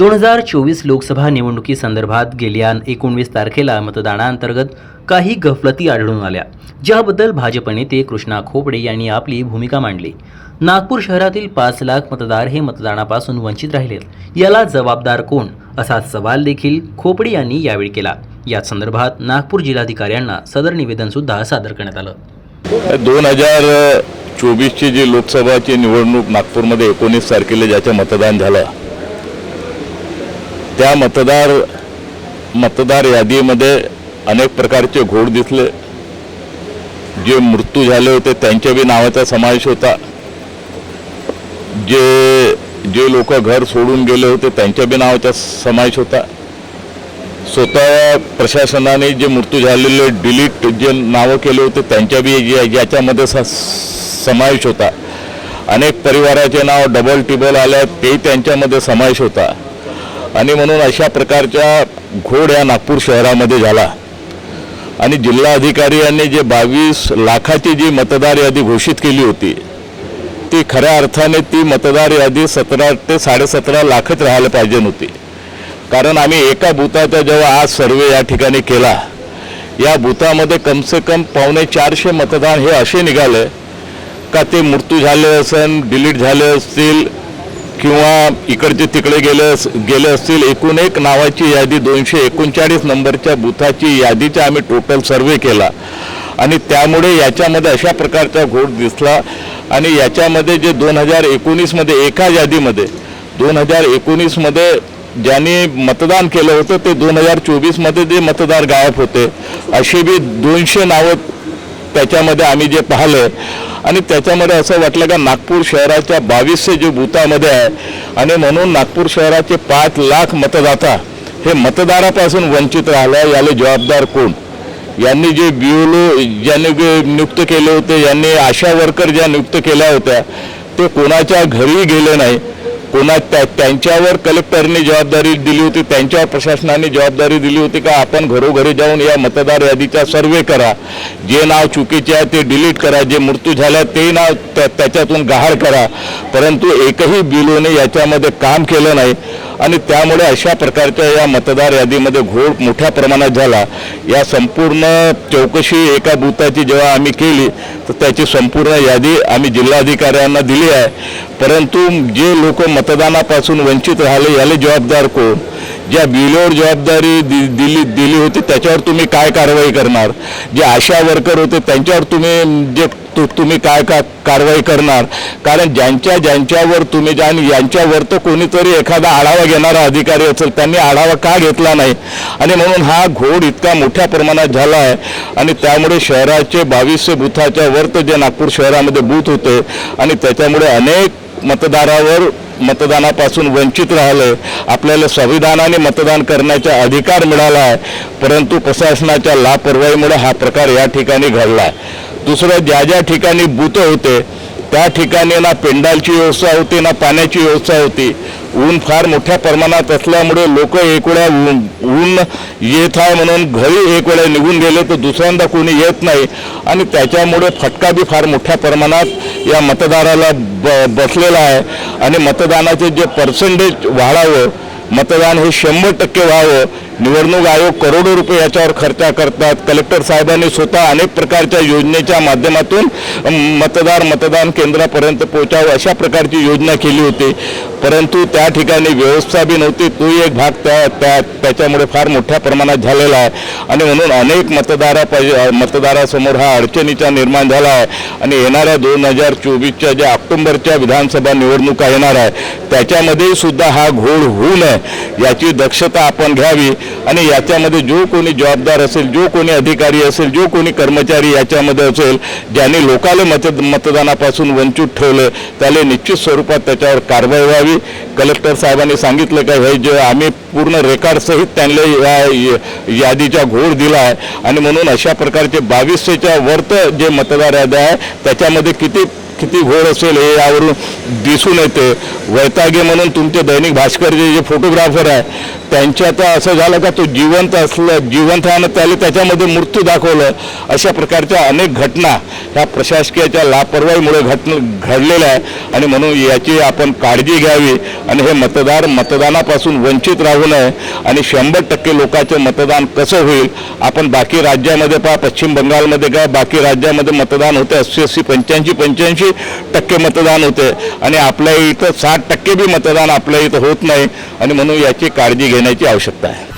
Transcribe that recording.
दोन हजार चोवीस लोकसभा निवडणुकीसंदर्भात गेल्या एकोणवीस तारखेला मतदानाअंतर्गत काही गफलती आढळून आल्या. ज्याबद्दल भाजप नेते कृष्णा खोपडे यांनी आपली भूमिका मांडली. नागपूर शहरातील पाच लाख मतदार हे मतदानापासून वंचित राहिलेत. याला जबाबदार कोण? असा सवाल देखील खोपडे यांनी यावेळी केला. या संदर्भात नागपूर जिल्हाधिकाऱ्यांना सदर निवेदन सुद्धा सादर करण्यात आलं. दोन हजार चोवीसची जी लोकसभाची निवडणूक नागपूरमध्ये एकोणीस तारखेला ज्याचं मतदान झालं त्या मतदार मतदार यादीमध्ये अनेक प्रकारचे घोड दिसले. जे मृत्यू झाले होते त्यांच्या बी नावाचा समावेश होता. जे जे लोक घर सोडून गेले होते त्यांच्या बी नावाचा समावेश होता. स्वतः प्रशासनाने जे मृत्यू झालेले डिलीट जे नावं केले होते त्यांच्या बी याच्यामध्ये स- समावेश होता. अनेक परिवाराचे नाव डबल टिबल आल्या ते त्यांच्यामध्ये समावेश होता. आणि म्हणून अशा प्रकारच्या घोड या नागपूर शहरामध्ये झाला. आणि जिल्हाधिकारी यांनी जे बावीस लाखाची जी मतदार यादी घोषित केली होती ती खऱ्या अर्थाने ती मतदार यादी सतरा ते साडेसतरा लाखच राहायला पाहिजे नव्हती. कारण आम्ही एका बुथाचा जेव्हा आज सर्वे या ठिकाणी केला या बुथामध्ये कमसे कम पावणे चारशे मतदान हे असे निघाले का ते मृत्यू झाले असेल डिलीट झाले असतील किंवा इकडचे तिकडे गेले अस- गेले असतील एकूण एक नावाची यादी दोनशे एकोणचाळीस नंबरच्या बुथाची यादीचा आम्ही टोटल सर्वे केला. आणि त्यामुळे याच्यामध्ये अशा प्रकारचा घोट दिसला. आणि याच्यामध्ये जे दोन हजार एकोणीसमध्ये एका यादीमध्ये दोन हजार एकोणीसमध्ये ज्यांनी मतदान केलं होतं ते दोन हजार चोवीसमध्ये जे मतदार गायब होते अशी बी दोनशे नावं त्याच्यामध्ये आम्ही जे पाहिलं आणि त्याच्यामध्ये असं वाटलं का नागपूर शहराच्या बावीसशे जे बुथामध्ये आहे आणि म्हणून नागपूर शहराचे पाच लाख मतदाता हे मतदारापासून वंचित राहिलं याला जबाबदार कोण? यांनी जे बिओलो ज्यांनी जे नियुक्त केले होते यांनी आशा वर्कर ज्या नियुक्त केल्या होत्या ते कोणाच्या घरी गेले नाही? कोणा त्या त्यांच्यावर कलेक्टरने जबाबदारी दिली होती त्यांच्यावर प्रशासनाने जबाबदारी दिली होती का आपण घरोघरी जाऊन या मतदार यादीचा सर्वे करा. जे नाव चुकीचे आहे ते डिलीट करा जे मृत्यू झाला ते नाव त्या- त्याच्यातून गहाळ करा. परंतु एकही बिलोने याच्यामध्ये काम केलं नाही. आणि त्यामुळे अशा प्रकारच्या या मतदार यादीमध्ये घोळ मोठ्या प्रमाणात झाला. या संपूर्ण चौकशी एका बुथाची जेव्हा आम्ही केली तर त्याची संपूर्ण यादी आम्ही जिल्हाधिकाऱ्यांना दिली आहे. परंतु जे लोक मतदानापासून वंचित राहिले याला जबाबदार कोण? ज्या बिलोवर जबाबदारी दि दिली दिली होती त्याच्यावर तुम्ही काय कारवाई करणार? जे आशा वर्कर होते त्यांच्यावर तुम्ही जे तु- तुम्ही काय का कारवाई करणार? कारण ज्यांच्या ज्यांच्यावर तुम्ही ज्या आणि यांच्यावर तर कोणीतरी एखादा आढावा घेणारा अधिकारी असेल त्यांनी आढावा का घेतला नाही? आणि म्हणून हा घोड इतका मोठ्या प्रमाणात झाला आहे. आणि त्यामुळे शहराचे बावीसशे बुथाच्या वर तर जे नागपूर शहरामध्ये बूथ होते आणि त्याच्यामुळे अनेक मतदारावर मतदानापासून वंचित राहिलं. आपल्याला संविधानाने मतदान करण्याचा अधिकार मिळाला आहे. परंतु प्रशासनाच्या लापरवाहीमुळे हा प्रकार या ठिकाणी घडला. आहे दुसरं ज्या ज्या ठिकाणी बूथ होते त्या ठिकाणी ना पेंडालची व्यवस्था होती ना पाण्याची व्यवस्था होती. ऊन फार मोठ्या प्रमाणात असल्यामुळे लोक एक वेळा ऊन येत आहे म्हणून घरी एक वेळा निघून गेले तर दुसऱ्यांदा कोणी येत नाही. आणि त्याच्यामुळे फटका बी फार मोठ्या प्रमाणात या मतदाराला ब बसलेला आहे. आणि मतदानाचे जे पर्सेंटेज वाढावं मतदान हे शंभर टक्के व्हावं निवडणूक आयोग करोडो रुपये याच्यावर खर्च करतात. कलेक्टर साहेबांनी स्वतः अनेक प्रकारच्या योजनेच्या माध्यमातून मतदार मतदान केंद्रापर्यंत पोहोचावं अशा प्रकारची योजना केली होती. परंतु त्या ठिकाणी व्यवस्था बी नव्हती. तोही एक भाग त्या त्या त्याच्यामुळे फार मोठ्या प्रमाणात झालेला आहे. आणि म्हणून अनेक मतदारा मतदारासमोर हा अडचणीचा निर्माण झाला आहे. आणि येणाऱ्या दोन हजार चोवीसच्या ज्या ऑक्टोंबरच्या विधानसभा निवडणुका येणार आहे त्याच्यामध्ये सुद्धा हा घोळ होऊ नये. याची दक्षता आपण घ्यावी. आणि याच्यामध्ये जो कोणी जबाबदार असेल जो कोणी अधिकारी असेल जो कोणी कर्मचारी याच्यामध्ये असेल ज्यांनी लोकाला मत मतदानापासून वंचित ठेवलं त्याला निश्चित स्वरूपात त्याच्यावर कारवाई व्हावी. कलेक्टर साहेबांनी सांगितलं का हे जे आम्ही पूर्ण रेकॉर्डसहित त्यांना या यादीचा घोड दिला आहे आणि म्हणून अशा प्रकारचे बावीसशेच्या वर्त जे मतदार याद्या आहे त्याच्यामध्ये किती किती घोर असेल हे यावरून दिसून येते. वैतागे म्हणून तुमचे दैनिक भास्करचे जे फोटोग्राफर आहे त्यांच्या तर असं झालं का तो जिवंत असलं जिवंत आहे आणि त्याला त्याच्यामध्ये मृत्यू दाखवलं अशा प्रकारच्या अनेक घटना ह्या प्रशासकीयाच्या लापरवाहीमुळे घट घडलेल्या आहे आणि म्हणून याची आपण काळजी घ्यावी आणि हे मतदार मतदानापासून वंचित राहू नये आणि शंभर टक्के लोकांचं मतदान कसं होईल आपण बाकी राज्यामध्ये पहा पश्चिम बंगालमध्ये काय बाकी राज्यामध्ये मतदान होते अस्सी अस्सी पंच्याऐंशी पंच्याऐंशी टक्के मतदान होते. आणि आपल्या इथं साठ टक्के बी मतदान आपल्या इथं होत नाही. आणि म्हणून याची काळजी घेण्याची आवश्यकता आहे.